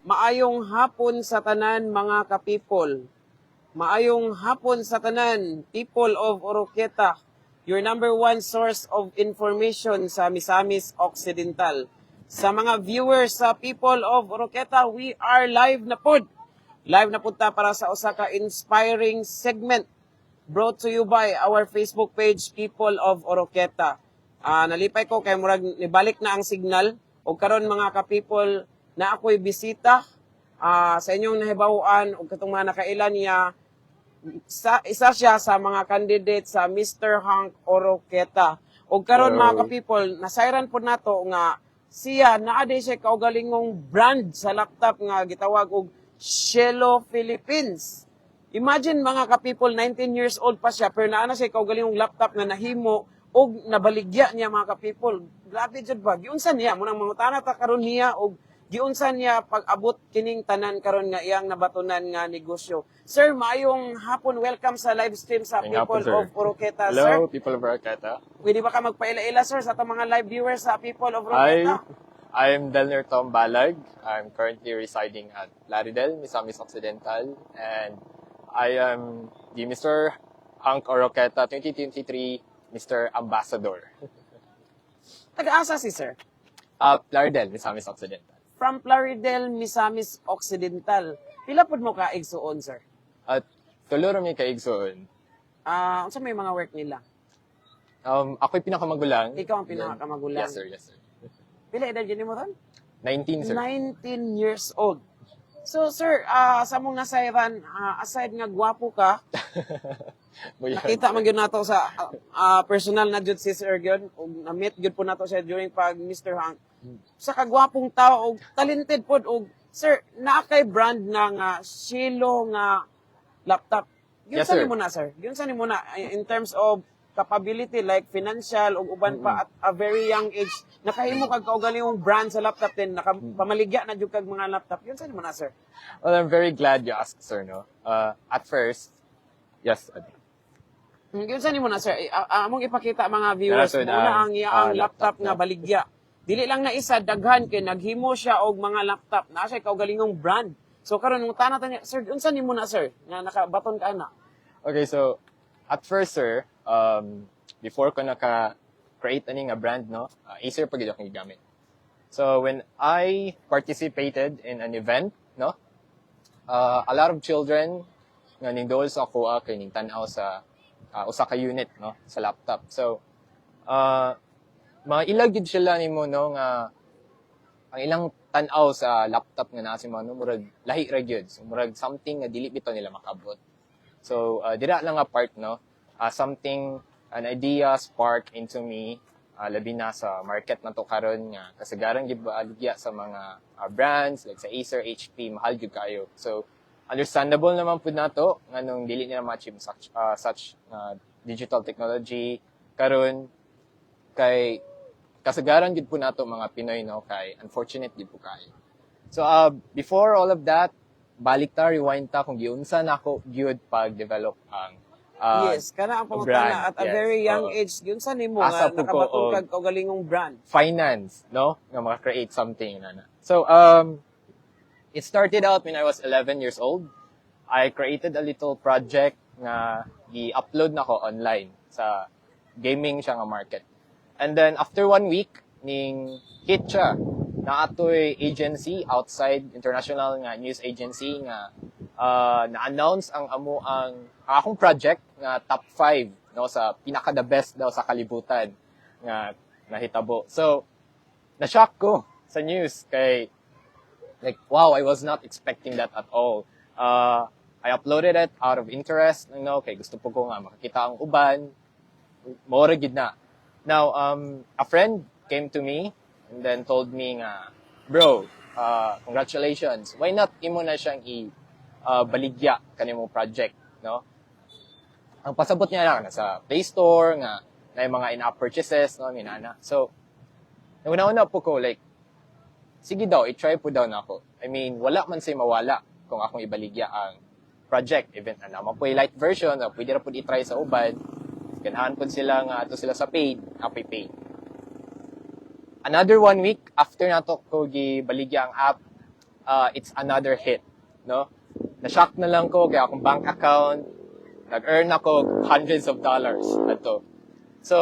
Maayong hapon sa tanan mga kapipol. Maayong hapon sa tanan, people of Oroqueta, your number one source of information sa Misamis Occidental. Sa mga viewers sa people of Oroqueta, we are live na pod. Live na punta para sa usa ka inspiring segment brought to you by our Facebook page People of Oroqueta. Ah, nalipay ko kay murag nibalik na ang signal og karon mga ka-people na ako'y bisita ah, sa inyong nahibawan og katong mga nakailan niya isa, isa siya sa mga candidate sa Mr. Hank Oroqueta. Og karon mga ka-people, nasayran po nato nga siya naa di siya kaugalingong brand sa laptop nga gitawag og Shelo Philippines. Imagine mga ka-people, 19 years old pa siya, pero naana siya kaugalingong laptop nga nahimo og nabaligya niya mga ka-people. Grabe jud ba? Giunsa niya munang mangutana ta karon niya og giunsa niya pag-abot kining tanan karon nga iyang nabatunan nga negosyo. Sir, maayong hapon. Welcome sa live stream sa Ngayong People hapon, of Oroqueta, sir. Hello, people of Arcata. Pwede ba ka magpaila-ila, sir, sa mga live viewers sa People of Oroqueta? I'm Delner Tom Balag. I'm currently residing at Laridel, Misamis Occidental, and I am the Mr. Hank Oroqueta 2023 Mr. Ambassador. Taga-asa si sir? Uh, Laridel, Misamis Occidental. From Plaridel, Misamis Occidental. Pila pud mo ka igsuon, sir? At tuluro mi kay Igsoon. Ah, unsa may mga work nila? Um, ako'y pinakamagulang. Ikaw ang pinakamagulang. Yes, sir. Yes, sir. Pila edad gini mo ron? 19, sir. 19 years old. So, sir, ah, sa mong nasayran, ah, aside nga gwapo ka. nakita man gyud nato sa ah, personal na jud si Sir gyud, ug na-meet gyud po nato siya during pag Mr. Hank. Sa kagwapong tao og talented pod og sir, naa kay brand na nga Shilo nga laptop. Yun Yes, sa nimo na sir. Yun sa nimo na in terms of capability like financial ug uban pa at a very young age nakahimo kag kaugalingong brand sa laptop din nakapamaligya na jud kag mga laptop. Yun sa nimo na sir. Well, I'm very glad you asked, sir, no? Uh, at first, yes, Mm, Yun sa nimo na sir, a- among ipakita mga viewers mo na- ang iyaang ah, laptop, nga na. baligya. Dili lang na isa daghan kay naghimo siya og mga laptop na siya kaugalingong brand. So karon mo tanah niya, sir, unsa nimo na sir nga nakabaton ka na? Okay, so at first, sir, um, before ko naka-create ani nga brand, no, uh, Acer pa gid akong gigamit. So when I participated in an event, no, uh, a lot of children nga ning dool sa ako kay ning tan-aw sa uh, usa ka unit, no, sa laptop. So uh, mga ilag gid sila nimo no nga ang ilang tan-aw sa laptop nga naa si no, murag lahi ra gyud. So murag something nga dili bitaw nila makabot. So, uh, dira lang nga part, no? Uh, something, an idea spark into me, uh, labi na sa market na to karon nga kasagaran gibaligya sa mga uh, brands like sa Acer, HP, mahal gyud kayo. So, understandable naman pud nato nganong dili nila ma-achieve such uh, such uh, digital technology karon kay kasagaran gid po nato mga Pinoy no kay unfortunate gid po kayo. So uh, before all of that, balik ta rewind ta kung giunsa na ako gyud pag-develop ang uh, yes, kana ang pangutana at a yes. very young Oo. age yun sa nimo nga po ko, nakabaton og- kag kaugalingong brand. finance, no? Nga maka-create something na na. So, um, it started out when I was 11 years old. I created a little project nga i-upload na ko online sa gaming siya nga market. And then, after one week, ning hit siya na atoy agency outside international nga news agency nga uh, na-announce ang amo ang akong project nga top 5 no sa pinaka the best daw sa kalibutan nga nahitabo. So, na-shock ko sa news kay like wow, I was not expecting that at all. Uh, I uploaded it out of interest, you know, kay gusto po ko nga makakita ang uban. More gid na. Now, um, a friend came to me and then told me nga, bro, uh, congratulations. Why not imo na siyang i uh, baligya kanimo project, no? Ang pasabot niya lang sa Play Store nga na mga in-app purchases, no, minana. So, una-una po ko, like, sige daw, i-try po daw na ako. I mean, wala man say mawala kung akong ibaligya ang project, event na naman po light version, na pwede na po i-try sa uban, ganahan po sila nga ato sila sa paid, apoy paid. Another one week after nato ko gibaligya ang app, uh, it's another hit, no? Na-shock na lang ko kaya akong bank account, nag-earn ako hundreds of dollars ato. So,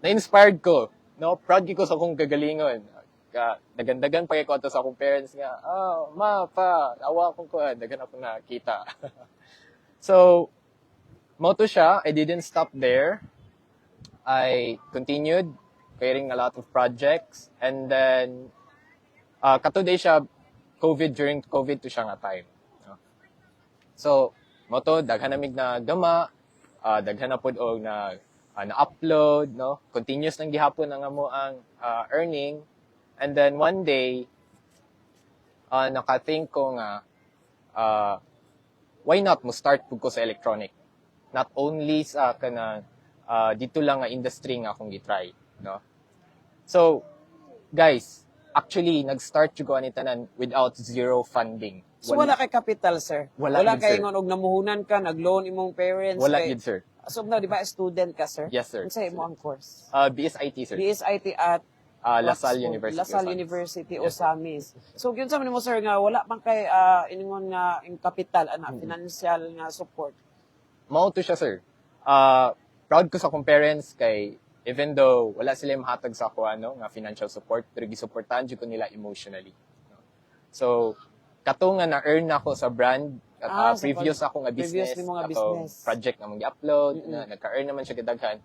na-inspired ko, no? Proud ko sa akong gagalingon. Ka, nagandagan pa ko ato sa akong parents nga, oh, ma, pa, awa akong ko, dagan ako nakita. so, mo to siya, I didn't stop there. I continued creating a lot of projects and then uh, katuday siya COVID during COVID to siya nga time. So, mo to daghan namig na gama, uh, daghan na pud og na uh, na-upload, no? Continuous nang gihapon ang amo ang uh, earning. And then one day uh, naka-think ko nga uh, why not mo start pud ko sa electronic. Not only sa kana uh, dito lang nga industry nga akong gitry, no? So, guys, actually nag-start jud ko ani tanan without zero funding. So wala kay capital, sir. Wala wala kay ngon og namuhunan ka, nag-loan imong parents. Wala kay, yun, sir. So na, di ba, student ka, sir? Yes, sir. Unsay mo ang course? Uh, BSIT, sir. BSIT at Uh, Oxford, LaSalle University. LaSalle. University Yes, o Samis. So gyud sa man mo sir nga wala pang kay ah, ingon nga yung capital ana Mm-hmm. financial nga support. Mao to siya, sir. Uh, proud ko sa akong parents kay even though wala sila mahatag sa ako ano nga financial support pero gisuportahan jud ko nila emotionally. So kato nga na-earn ako sa brand at Ah, uh, previous pag- ako nga previous business, nga ako business. project nga mong gi-upload Mm-mm. na nagka-earn naman siya kadaghan.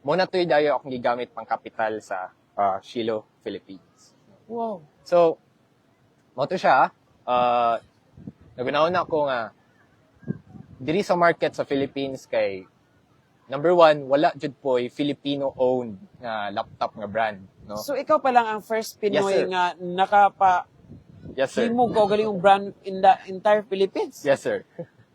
Mo na toy dayo akong gigamit pang kapital sa uh, Shilo, Philippines. Wow. So, mo to siya, uh, nagunahon na ako nga, diri sa market sa Philippines kay, number one, wala jud po'y Filipino-owned nga laptop nga brand. No? So ikaw pa lang ang first Pinoy Yes, sir. nga nakapa yes, sir. himog ko galing yung brand in the entire Philippines. Yes, sir.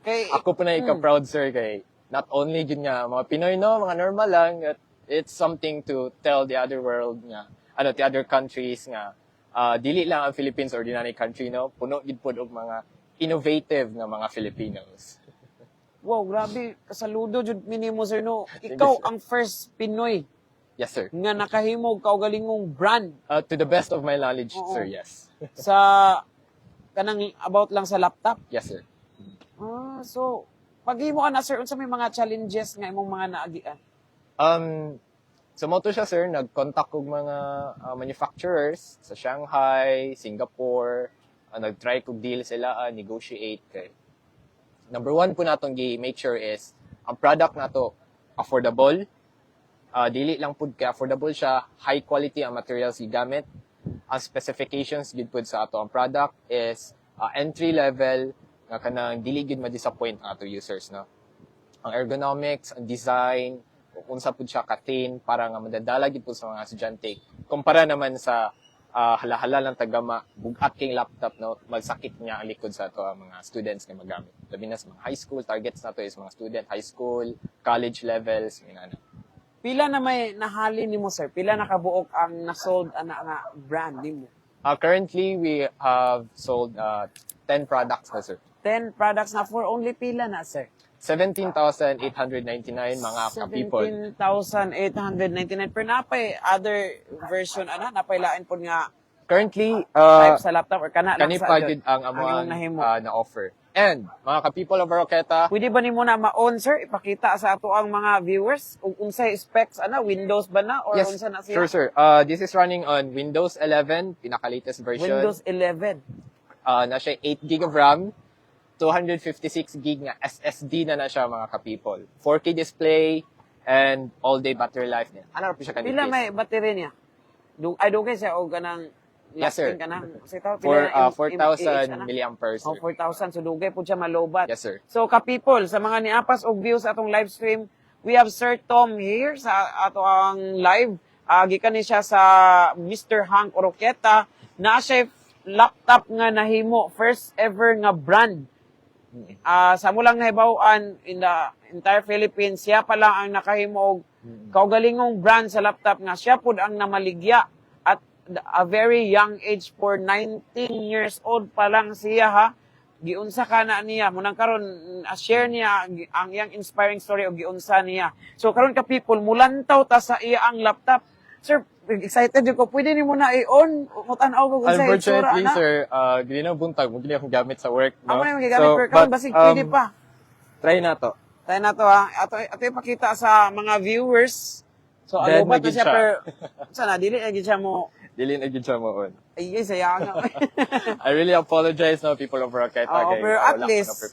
Kay Ako pa na ika-proud, sir, kay not only jud nga mga Pinoy, no, mga normal lang, that it's something to tell the other world nga, ano, the other countries nga, uh, dili lang ang Philippines ordinary country, no, puno gid pod og mga innovative nga mga Filipinos. wow, grabe kasaludo jud minimo sir no. Ikaw you, sir. ang first Pinoy Yes, sir. nga nakahimog kaugalingong brand Uh, to the best of my knowledge, Oo. sir, yes. sa kanang about lang sa laptop. yes, sir. Ah, so paghimo ka na sir unsa may mga challenges nga imong mga naagian? Um, so mo to siya, sir, nag-contact kog mga uh, manufacturers sa Shanghai, Singapore, uh, nag-try kog deal sila, uh, negotiate kay. Number one po natong gi-make sure is, ang product nato affordable, uh, dili lang pud kay affordable siya, high quality ang materials gigamit, ang specifications gid pud sa ato ang product is uh, entry level nga kanang dili gid ma-disappoint ang ato users no? Ang ergonomics, ang design, unsa pud siya ka-thin para nga madadala gid sa mga estudyante. Kumpara naman sa ah, halahala lang tagama, bugat king laptop no, magsakit niya ang likod sa ato ang mga students nga magamit. Labi na sa mga high school, targets nato is mga student, high school, college levels, minana. Pila na may nahali nimo sir? Pila na kabuok ang nasold ana nga brand nimo? Uh, currently, we have sold uh, 10 products na, sir. 10 products na for only pila na sir? 17,899 mga ka-people. 17,899 per napay other version ana napay lain pod nga Currently, uh, type sa laptop or kana Kani sa pa gid ang ang amo imong nahimo. uh, na offer. And mga ka-people of Roqueta, Pwede ba nimo na ma-on sir ipakita sa ato ang mga viewers ug unsay specs ana Windows ba na or yes, unsa na siya? sure sir. Uh, this is running on Windows 11, pinaka-latest version. Windows 11. Uh, na siya 8 gig of RAM, 256 gig nga SSD na na siya mga ka-people. 4K display, and all-day battery life niya. Ano po siya kanina? Pila may battery niya? Du ay dugay siya og kanang Yes, sir. kanang sa tao For na uh, M- MAH 4,000 ana? milliamperes. Oh, sir. 4,000 so dugay po siya malobat. Yes, sir. So ka-people, sa mga niapas og views sa atong live stream, we have Sir Tom here sa ato ang live. Uh, gikan ni siya sa Mr. Hank Oroqueta na siya laptop nga nahimo first ever nga brand. Ah, sa mo lang nahibaw-an in the entire Philippines, siya pa lang ang nakahimo og kaugalingong brand sa laptop nga siya pud ang namaligya at a very young age for 19 years old pa lang siya ha? Giunsa ka na niya? Munang karon uh, share niya ang iyang inspiring story og giunsa niya. So karon ka people mulantaw ta sa iya ang laptop. Sir excited yun ko. Pwede ni mo na i-on. Mutanaw ko kung sa itsura Unfortunately, na. sir, uh, gili na buntag, mo gili akong gamit sa work, no? Ako na yung gigamit per but, count. Basig um, pwede pa. Try na to. Tayo na to ha. Ato, ato ipakita sa mga viewers. So, na na gid siya siya. per... Sana, dili na siya mo... Dili na siya mo on. Ay, ay, sayang. I really apologize no people of Roqueta. Oo, kay pero at least-.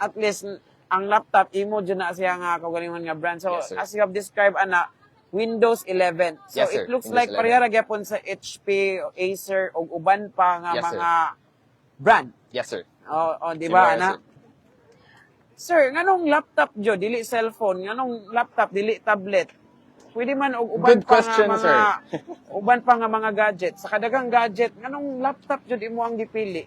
At least, ang laptop, imo dyan na siya nga kaugalingon nga brand. So, Yes, sir. as you have described, ana, Windows 11. So, Yes, sir. it looks Windows like 11. parehara gyapon sa HP, Acer, o uban pa nga Yes, sir. mga brand. Yes, sir. O, o di ba, Similar, ana? sir. Sir, nganong laptop jo dili cellphone, nganong laptop dili tablet? Pwede man og uban Good pa question, nga mga sir. uban pa nga mga gadget. Sa kadagang gadget, nganong laptop jud imo ang gipili?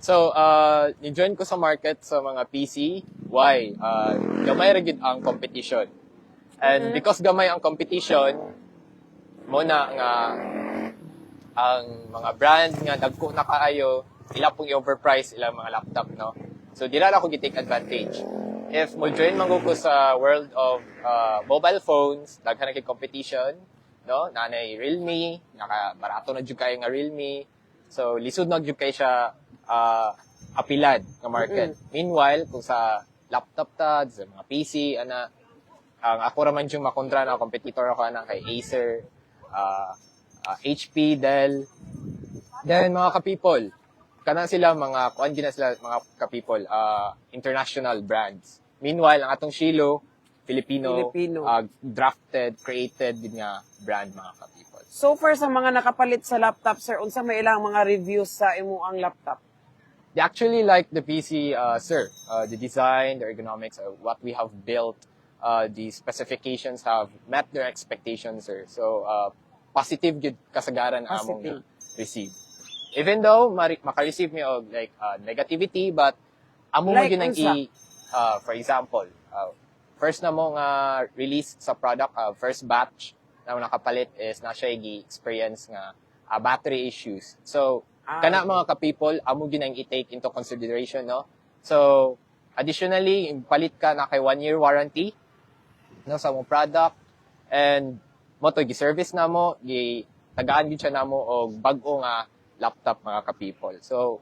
So, uh, ni-join ko sa market sa mga PC. Why? Uh, gamay ra gid ang competition. And Mm-hmm. because gamay ang competition, mo na nga ang mga brand nga dagko na kaayo, ila pong i-overprice ilang mga laptop, no? So, di na ako gi-take advantage. If mo join man ko sa world of uh, mobile phones, daghan na kay competition, no? Nanay Realme, naka barato na jud kayo nga Realme. So, lisod na jud kay siya uh, apilad nga market. Meanwhile, kung sa laptop ta, sa mga PC, ana, ang ako raman yung makontra na competitor ako ana kay Acer, uh, uh, HP, Dell. Then mga ka-people, kana sila mga kuan gina sila mga ka-people, uh, international brands. Meanwhile, ang atong Shilo, Filipino, Filipino. uh, drafted, created din nga brand mga ka-people. So far sa mga nakapalit sa laptop, sir, unsa may ilang mga reviews sa imo ang laptop? They actually like the PC, uh, sir. Uh, the design, the ergonomics, uh, what we have built, uh, the specifications have met their expectations, sir. So, uh, positive good kasagaran among receive. Even though mari- maka-receive og like uh, negativity, but amo Like unsa? i, uh, for example, uh, first na mo nga release sa product, uh, first batch na nakapalit is na siya experience nga uh, battery issues. So, Ah, kana mga ka-people, amo ginang i-take into consideration, no? So, additionally, palit ka na kay one year warranty no, sa mong product and mo to gi-service na mo, gi tagaan gyud siya namo og bag-o nga laptop mga ka-people. So,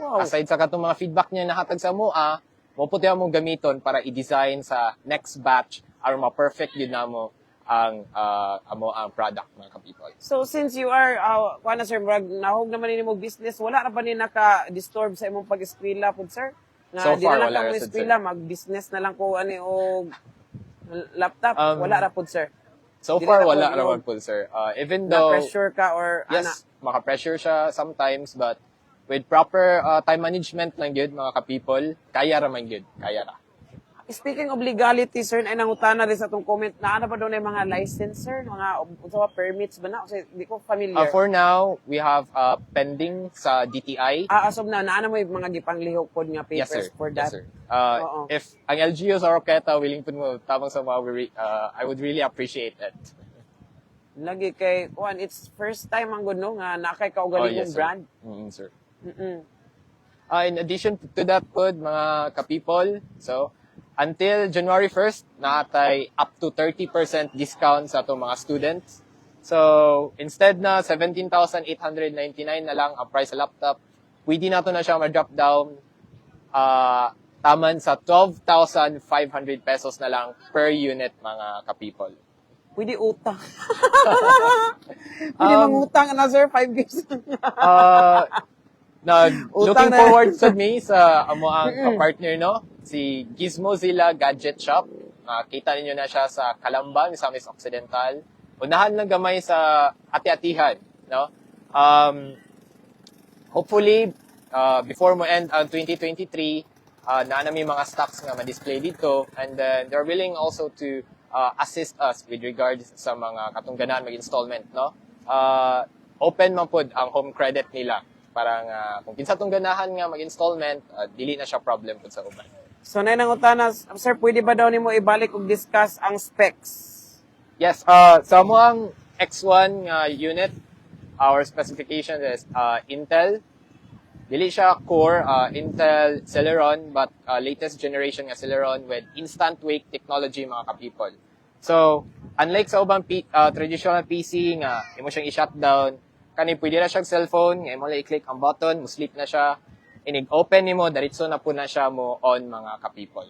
Wow. aside sa katong mga feedback niya nahatag sa mo, ah, mo puti mong gamiton para i-design sa next batch aron ma-perfect yun namo ang ah, amo ang product mga ka-people. So since you are uh, kuha na sir Brag, nahog naman nimo business, wala na ba ni naka-disturb sa imong pag-eskwela pud sir? Nga So di far, na lang wala ka ra, mo eskwela, mag-business na lang ko ani og laptop, Um, wala ra pud sir. So Dili far, wala naman yung- po, sir. Uh, even though, pressure ka or ana. yes, maka-pressure siya sometimes, but with proper uh, time management lang yun, mga ka-people, kaya raman yun. Kaya ra. Speaking of legality, sir, ay nangutana rin sa itong comment, na ano ba doon ay mga license, sir? Mga unsa ba, permits ba na? Kasi di ko familiar. Uh, for now, we have uh, pending sa DTI. ah, as of now, naano mo yung mga gipanglihok pod nga papers yes, sir. for that? Yes, sir. Uh, Oo. if ang LGU sa Roqueta willing po mo tamang sa mga, uh, I would really appreciate it. Lagi kay, kuan, it's first time ang no, nga nakay kaugaling Oh, yes, sir. brand. Mm, sir. Mm-mm. Uh, in addition to that po, mga ka-people, so, until January 1st, nakatay up to 30% discount sa itong mga students. So, instead na 17,899 na lang ang price sa laptop, pwede na to na siya ma-drop down uh, taman sa 12,500 pesos na lang per unit, mga ka-people. Pwede utang. Pwede Um, mangutang na, sir, 5 years. uh, nag looking forward sa me sa amo ang partner no? Si Gizmozilla Gadget Shop. Ah, kita ninyo na siya sa Calamba Misamis Occidental. Unahan lang gamay sa ati-atihan no? Um hopefully uh, before mo end ang 2023 uh, na namin mga stocks nga ma-display dito. And then they're willing also to uh, assist us with regards sa mga katungganan mag-installment no? Uh, open man pod ang home credit nila para nga kung kinsa tong ganahan nga mag-installment uh, dili na siya problem pud sa uban so, na nangutana, sir, pwede ba daw nimo ibalik ug discuss ang specs? Yes, uh, sa mo ang X1 nga unit, our specification is uh, Intel. Dili siya core, uh, Intel Celeron, but uh, latest generation nga Celeron with instant wake technology mga ka-people. So, unlike sa ubang P- ah, traditional PC nga imo siyang i-shutdown, kani pwede na siyang cellphone, nga imo lang i-click ang button, mo sleep na siya. Inig open nimo, diretso na po na siya mo on mga ka-people.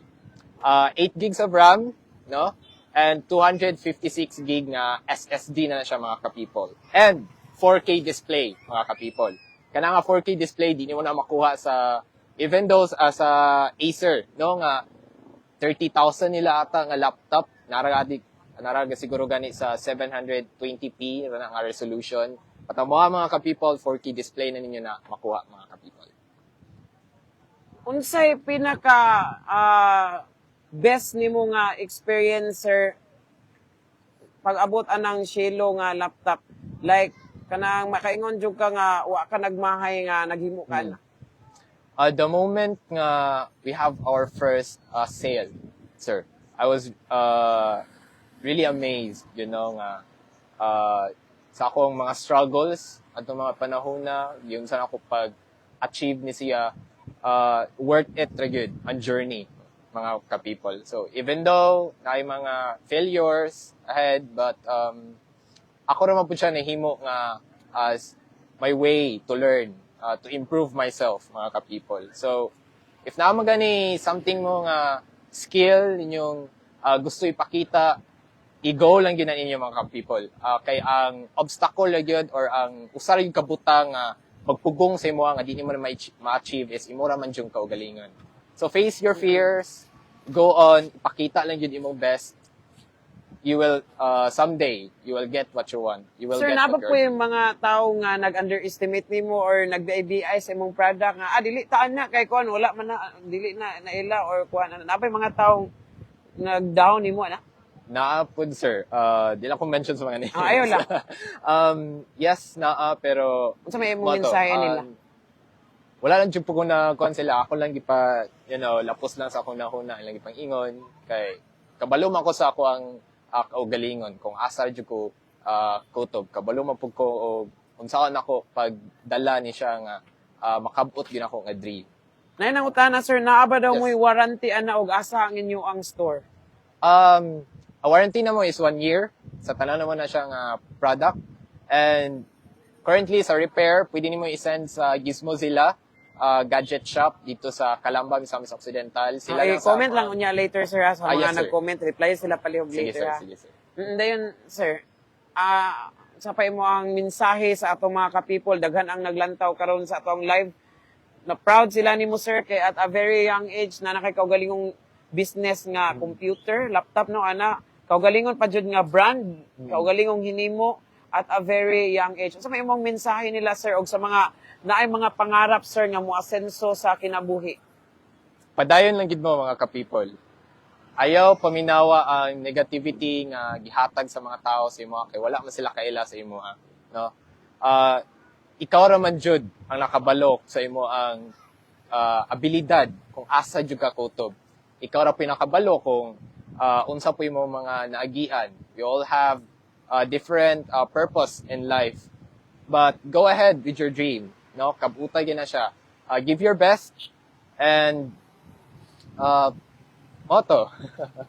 Ah, 8 gigs of RAM, no? And 256 gig na SSD na, na siya mga ka-people. And 4K display mga ka-people. Kana nga 4K display di nimo na makuha sa even though uh, sa Acer, no nga 30,000 nila ata nga laptop naragadi naraga siguro gani sa 720p na nga resolution. Patamo mga ka-people 4K display na ninyo na makuha mga ka-people. Unsay pinaka ah, best nimo nga experience sir pag abot anang shelo nga laptop like kanang makaingon jud ka nga wa ka nagmahay nga naghimo ka na. Uh, the moment nga we have our first uh, sale, sir, I was uh, really amazed, you know, nga uh, sa akong mga struggles at mga panahon na, yung sa ako pag-achieve ni siya, uh, worth it ra gyud ang journey mga ka-people. So, even though na mga failures ahead, but um, ako naman po siya nahimo nga as my way to learn, uh, to improve myself, mga ka-people. So, if na magani something mo nga skill ninyong uh, gusto ipakita, i-go lang gina ninyo mga ka-people. Uh, kay ang obstacle lang yun or ang usa yung kabutang nga magpugong sa imo nga di nimo na ma- ma-achieve is imo ra man yung kaugalingon. So face your fears, go on, ipakita lang yun imong best. You will uh, someday you will get what you want. You will Sir, get what po yung mga tao nga nag-underestimate nimo or nag-BI sa imong product nga ah dili taan na kay kuan wala man na dili na naila or kuan naba yung mga taong nag-down nimo na. Naapod, sir. Uh, di lang ko mention sa mga names. Ah, ayaw lang. um, yes, naa, pero... Unsa may imong Moto, mensahe um, nila? Wala lang po ko na kuhan sila. Ako lang gipa, you know, lapos lang sa akong nahuna, lang gipang ingon. Kay, kabalo man ko sa ako ang uh, kaugalingon. Kung asa dyan ko uh, kutob, kabalo man po ko o kung saan ako pagdala ni siya nga uh, makabot yun ako nga dream. Nay nang utana sir, naaba daw Yes. mo'y warranty ana og asa ang inyo ang store. Um, a warranty na mo is one year. Sa tanan naman na siyang uh, product. And currently sa repair, pwede nimo i-send sa Gizmozilla uh, gadget shop dito sa Calamba, Misamis Occidental. Sila Ay, lang sa comment ako- lang unya later sir ha, sa Ah, mga yes, nag-comment, reply sila palihog Sige later sir, ha. sige sir. Mm, Dayon, sir, ah sa pa mo ang mensahe sa atong mga ka-people, daghan ang naglantaw karon sa atong live. Na proud sila nimo sir kay at a very young age na nakikaugalingong business nga computer, laptop no ana. Kaugalingon pa jud nga brand, kaugalingong hinimo at a very young age. Sa may imong mensahe nila sir og sa mga naay mga pangarap sir nga moasenso sa kinabuhi. Padayon lang gid mo mga ka-people. Ayaw paminawa ang negativity nga gihatag sa mga tao sa imo kay wala man sila kaila sa imo ah, no. Ah, ikaw ra man jud ang nakabalok sa imo ang ah, abilidad kung asa jud ka kutob. Ikaw ra pinakabalo kung ah, unsa po imo mga naagian. We all have ah, different ah, purpose in life. But go ahead with your dream, no? Kabutay na siya. Ah, give your best and uh, moto.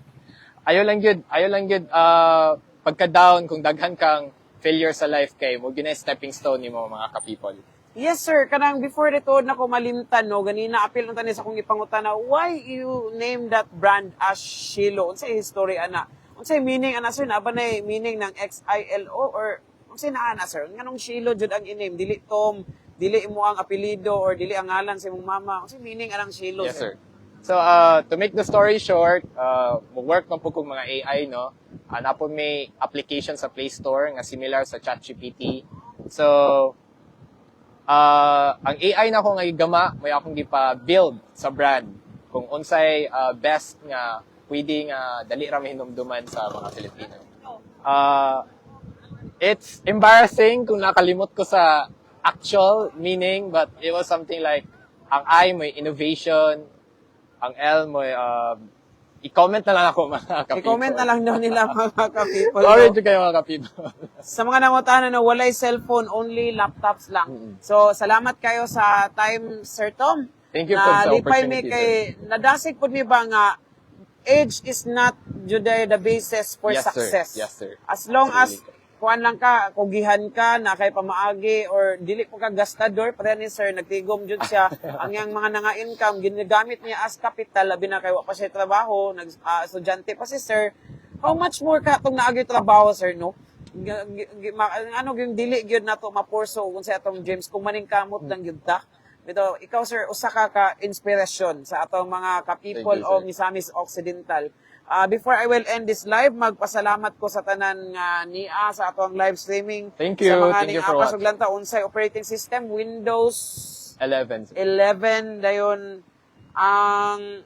ayo lang gyud, ayo lang gyud uh, pagka down kung daghan kang failure sa life kay mo gina stepping stone nimo mga ka-people. Yes, sir. Kanang before dito na ko malimtan, no, ganina apil ng tanis akong ipangutan na, why you name that brand as Shilo? Unsay history ana? Unsay meaning ana sir? Naba na meaning ng X-I-L-O or unsay na ana sir? Nganong Shilo jud ang iname? Dili Tom, dili mo ang apelido or dili ang ngalan sa imong mama. Unsay meaning anang Shilo Yes, sir. So, uh, to make the story short, uh, work man po kong mga AI, no? Uh, na po may application sa Play Store nga similar sa ChatGPT. So, uh, ang AI na ko nga gigama, may akong gipa-build sa brand. Kung unsay uh, best nga pwede nga dali ra mahinumduman sa mga Pilipino. Uh, it's embarrassing kung nakalimot ko sa actual meaning, but it was something like, ang I may innovation, ang L mo, uh, i-comment na lang ako mga ka I-comment na lang daw nila mga ka-people. Sorry to kayo mga ka-people. sa mga nangutana na walay cellphone, only laptops lang. So, salamat kayo sa time, Sir Tom. Thank you na po sa lipay mi opportunity, kay nadasig pud mi ba nga age is not the basis for Yes, sir. success. Yes, sir. As long as Absolutely. Kuan lang ka, kugihan ka, na kay pamaagi, or dili po ka gastador, pare ni sir, nagtigom jud siya. ang yang mga nga income, ginagamit niya as capital, labi na kay wa pa siya trabaho, nag, ah, estudyante pa si sir. How much more ka itong naagi trabaho, sir, no? G- ano yung dili gyud nato mapurso kung sa atong James kung maning kamot lang gyud ta. Ito, ikaw sir, usa ka ka inspirasyon sa atong mga ka-people Thank you, of Misamis Occidental. Ah, before I will end this live, magpasalamat ko sa tanan nga niya sa atong live streaming. Thank Sa you. mga Thank ning-apas watching. ug lanta unsay operating system Windows 11. 11 dayon ang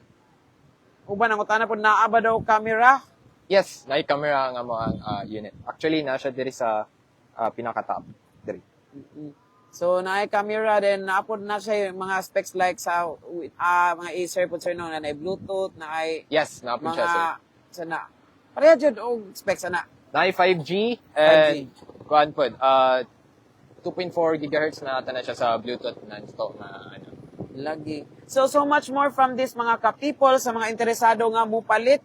uban ang utana pod naa ba daw camera? Yes, na camera nga mo ang ah, unit. Actually, nasa diri sa ah, pinaka-top. Diri. So naay camera then naapod na siya yung mga specs like sa ah, mga Acer pod sir no na Bluetooth na ay Yes, naapon siya, sir. mga sana. Pareha jud og specs ana. Na 5G and kuan pod, uh, 2.4 gigahertz na ata na siya sa Bluetooth non-stop na ano. Lagi. So, so much more from this mga ka-people sa mga interesado nga mo palit.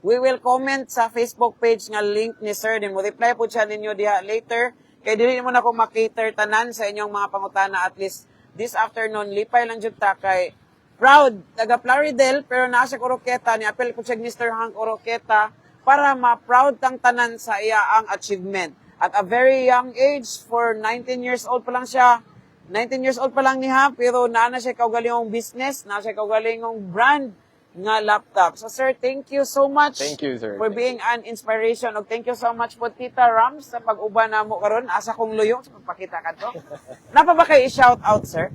We will comment sa Facebook page nga link ni Sir. Din mo reply po siya ninyo diha later. Kaya dili mo na ko makater tanan sa inyong mga pangutana at least this afternoon. Lipay lang jud ta kay proud taga Plaridel pero naa siya Oroqueta ni apel ko Mr. Hank Oroqueta para ma-proud kang tanan sa iya ang achievement. At a very young age, for 19 years old pa lang siya, 19 years old pa lang niya, pero naa na siya kaugalingong business, na siya kaugalingong brand nga laptop. So sir, thank you so much Thank you, sir. for Thank being an inspiration. Og thank you so much po Tita Rams sa pag-uban na mo karon. Asa kong luyong sa pagpakita ka to. Napa ba kay i-shout out, sir?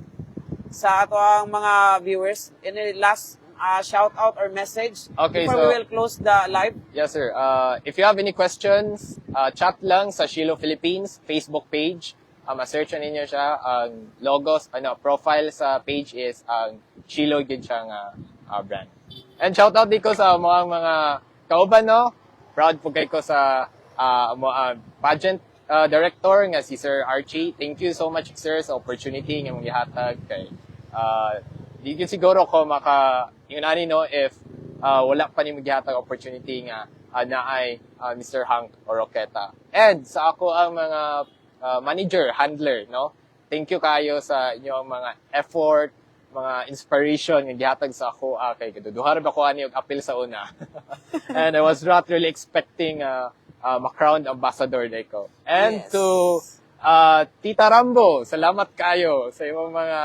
Sa ato ang mga viewers. Any last uh, shout out or message Okay, before so- we will close the live? Yes, sir. Uh, if you have any questions, uh, chat lang sa Shilo Philippines Facebook page. Um, search ninyo siya. Ang logos, ano, profile sa page is ang Shilo gid siya nga uh, brand. And shout out din ko sa mga mga kauban, no? Proud po kay ko sa uh, uh, pageant uh, director nga si Sir Archie. Thank you so much, sir, sa opportunity nga mong ihatag kay uh, di gyud siguro ko maka yung ani no if uh, wala pa ni magihatag opportunity nga uh, naay uh, Mr. Hank Oroqueta. And sa ako ang mga uh, manager, handler, no? Thank you kayo sa inyong mga effort, mga inspiration nga gihatag sa ako ah, kay kaduduhar ba ko ani og appeal sa una. And I was not really expecting uh, uh, ma-crown ambassador day ko. And Yes. to uh, Tita Rambo, salamat kayo sa imong mga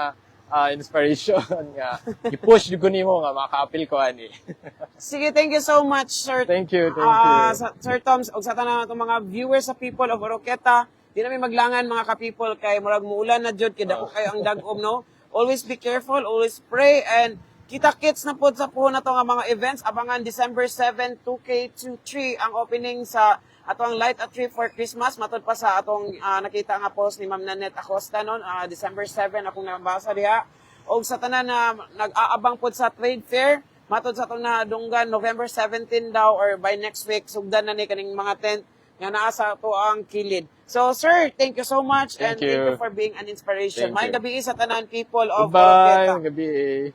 uh, inspiration nga i-push jud nimo nga maka-appeal ko ani. Sige, thank you so much, sir. Thank you, thank Ah, you. sa, Sir Toms, og sa tanan natong mga viewers sa People of Oroqueta, di namin maglangan mga ka-people kay murag muulan na jud kay dako kayo ang dagom no. Always be careful, always pray and kita kits na pod sa puhon na to nga mga events. Abangan December 7 2K23 ang opening sa atong light at tree for Christmas. Matod pa sa atong ah, nakita nga post ni Ma'am Nanette Acosta noon ah, December 7 akong nabasa diha. Og sa tanan na nag-aabang pod sa trade fair matod sa itong nadunggan November 17 daw or by next week sugdan na ni kaning mga tent nga naa sa to ang kilid. So sir, thank you so much and Thank thank you you. for being an inspiration. Thank May you. gabi sa tanan people of Oroqueta. gabi.